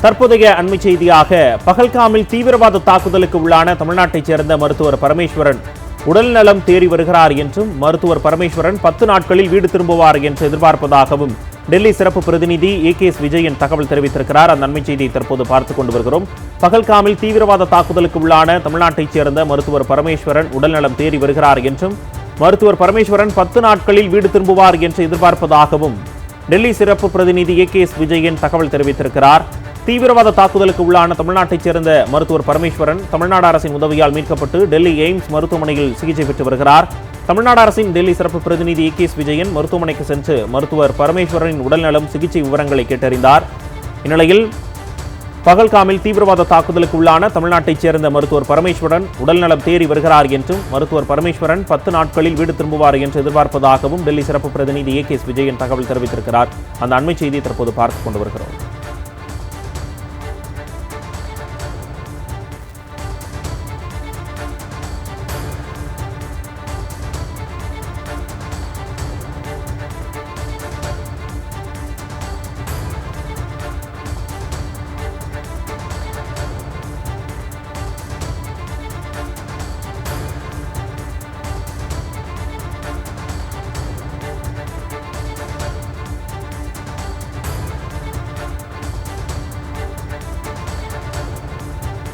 தற்போதைய அண்மை செய்தியாக பகல்காமில் தீவிரவாத தாக்குதலுக்கு உள்ளான தமிழ்நாட்டைச் சேர்ந்த மருத்துவர் பரமேஸ்வரன் உடல்நலம் தேறி வருகிறார் என்றும் மருத்துவர் பரமேஸ்வரன் பத்து நாட்களில் வீடு திரும்புவார் என்று எதிர்பார்ப்பதாகவும் டெல்லி சிறப்பு பிரதிநிதி ஏ கே எஸ் விஜயன் தகவல் தெரிவித்திருக்கிறார். அந்த நன்மை செய்தியை தற்போது பார்த்துக் கொண்டு வருகிறோம். பகல்காமில் தீவிரவாத தாக்குதலுக்கு உள்ளான தமிழ்நாட்டைச் சேர்ந்த மருத்துவர் பரமேஸ்வரன் உடல்நலம் தேறி வருகிறார் என்றும் மருத்துவர் பரமேஸ்வரன் பத்து நாட்களில் வீடு திரும்புவார் என்று எதிர்பார்ப்பதாகவும் டெல்லி சிறப்பு பிரதிநிதி ஏ கே எஸ் விஜயன் தகவல் தெரிவித்திருக்கிறார். தீவிரவாத தாக்குதலுக்கு உள்ளான தமிழ்நாட்டைச் சேர்ந்த மருத்துவர் பரமேஸ்வரன் தமிழ்நாடு அரசின் உதவியால் மீட்கப்பட்டு டெல்லி எய்ம்ஸ் மருத்துவமனையில் சிகிச்சை பெற்று வருகிறார். தமிழ்நாடு அரசின் டெல்லி சிறப்பு பிரதிநிதி ஏ கே விஜயன் மருத்துவமனைக்கு சென்று மருத்துவர் பரமேஸ்வரனின் உடல்நலம் சிகிச்சை விவரங்களை கேட்டறிந்தார். இந்நிலையில் பகல்காமில் தீவிரவாத தாக்குதலுக்கு உள்ளான தமிழ்நாட்டைச் சேர்ந்த மருத்துவர் பரமேஸ்வரன் உடல்நலம் தேறி வருகிறார் என்றும் மருத்துவர் பரமேஸ்வரன் பத்து நாட்களில் வீடு திரும்புவார் என்று எதிர்பார்ப்பதாகவும் டெல்லி சிறப்பு பிரதிநிதி ஏ கே எஸ் விஜயன் தகவல் தெரிவித்திருக்கிறார். அந்த அண்மை செய்தியை தற்போது பார்த்துக் கொண்டு வருகிறோம்.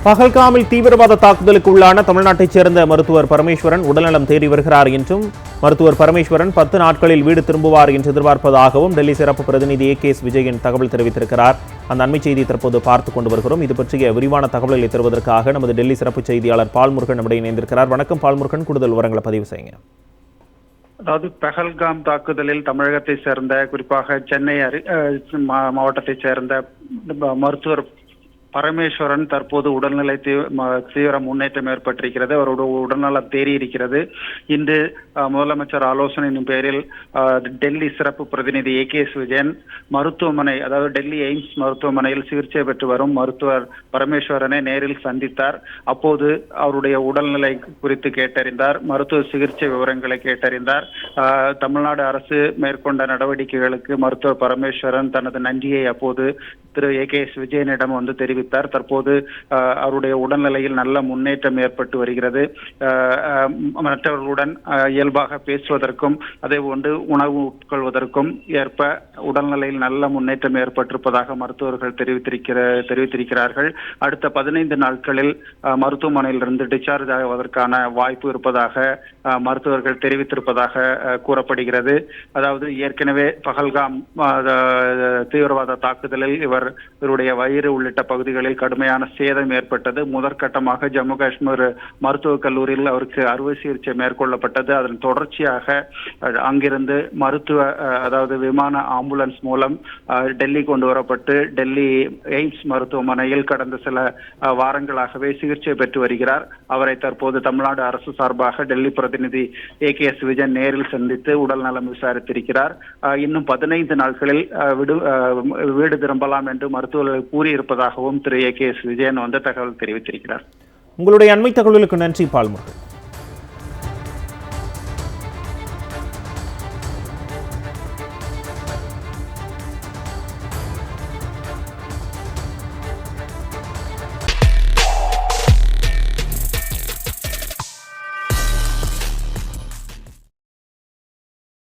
பகல்காமில் தீவிரவாத தாக்குதலுக்கு உள்ளான தமிழ்நாட்டைச் சேர்ந்த மருத்துவர் பரமேஸ்வரன் உடல்நலம் தேடி வருகிறார் என்றும் மருத்துவர் பரமேஸ்வரன் பத்து நாட்களில் வீடு திரும்புவார் என்று எதிர்பார்ப்பதாகவும் டெல்லி சிறப்பு பிரதிநிதி ஏ கே எஸ் விஜயன் தகவல் தெரிவித்திருக்கிறார். அந்த அண்மை செய்தி தற்போது பார்த்து கொண்டு வருகிறோம். இது பற்றிய விரிவான தகவல்களை தருவதற்காக நமது டெல்லி சிறப்பு செய்தியாளர் பால்முருகன் நம்முடைய இணைந்திருக்கிறார். வணக்கம் பால்முருகன். கூடுதல் விவரங்களை பதிவு செய்யுங்க. அதாவது பெஹல்காம் தாக்குதலில் தமிழகத்தை சேர்ந்த குறிப்பாக சென்னை அரு மா- மாவட்டத்தைச் சேர்ந்த மருத்துவர் பரமேஸ்வரன் தற்போது உடல்நிலை தீ- தீவிர முன்னேற்றம் ஏற்பட்டிருக்கிறது. அவரோட உடல்நலம் தேறி இருக்கிறது இன்று முதலமைச்சர் ஆலோசனையின் பேரில் டெல்லி சிறப்பு பிரதிநிதி ஏ கே எஸ் விஜயன் மருத்துவமனை அதாவது டெல்லி எய்ம்ஸ் மருத்துவமனையில் சிகிச்சை பெற்று வரும் மருத்துவர் பரமேஸ்வரனை நேரில் சந்தித்தார். அப்போது அவருடைய உடல்நிலை குறித்து கேட்டறிந்தார். மருத்துவ சிகிச்சை விவரங்களை கேட்டறிந்தார். ஆஹ், தமிழ்நாடு அரசு மேற்கொண்ட நடவடிக்கைகளுக்கு மருத்துவர் பரமேஸ்வரன் தனது நன்றியை அப்போது திரு ஏ கே எஸ் விஜயனிடம் வந்து தெரிவித்தார். தற்போது அவருடைய உடல்நிலையில் நல்ல முன்னேற்றம் ஏற்பட்டு வருகிறது. மற்றவர்களுடன் இயல்பாக பேசுவதற்கும் அதே போன்று உணவு உட்கொள்வதற்கும் ஏற்ப உடல்நிலையில் நல்ல முன்னேற்றம் ஏற்பட்டிருப்பதாக மருத்துவர்கள் தெரிவித்திருக்கிற தெரிவித்திருக்கிறார்கள். அடுத்த பதினைந்து நாட்களில் மருத்துவமனையிலிருந்து டிஸ்சார்ஜ் ஆவதற்கான வாய்ப்பு இருப்பதாக மருத்துவர்கள் தெரிவித்திருப்பதாக கூறப்படுகிறது. அதாவது ஏற்கனவே பகல்காம் தீவிரவாத தாக்குதலில் இவர் இவருடைய வயிறு உள்ளிட்ட பகுதி பகுதிகளில் கடுமையான சேதம் ஏற்பட்டது. முதற்கட்டமாக ஜம்மு காஷ்மீர் மருத்துவக் கல்லூரியில் அவருக்கு அறுவை சிகிச்சை மேற்கொள்ளப்பட்டது. அதன் தொடர்ச்சியாக அங்கிருந்து மருத்துவ அதாவது விமான ஆம்புலன்ஸ் மூலம் டெல்லி கொண்டு வரப்பட்டு டெல்லி எய்ம்ஸ் மருத்துவமனையில் கடந்த சில வாரங்களாகவே சிகிச்சை பெற்று வருகிறார். அவரை தற்போது தமிழ்நாடு அரசு சார்பாக டெல்லி பிரதிநிதி ஏ கே எஸ் விஜயன் நேரில் சந்தித்து உடல் நலம் விசாரித்திருக்கிறார். இன்னும் பதினைந்து நாட்களில் விடு வீடு திரும்பலாம் என்று மருத்துவர்கள் கூறியிருப்பதாகவும் Thiru A K. S Vijayan வந்து தகவல் தெரிவித்திருக்கிறார். உங்களுடைய அண்மை தகவலுக்கு நன்றி பால்முருகன்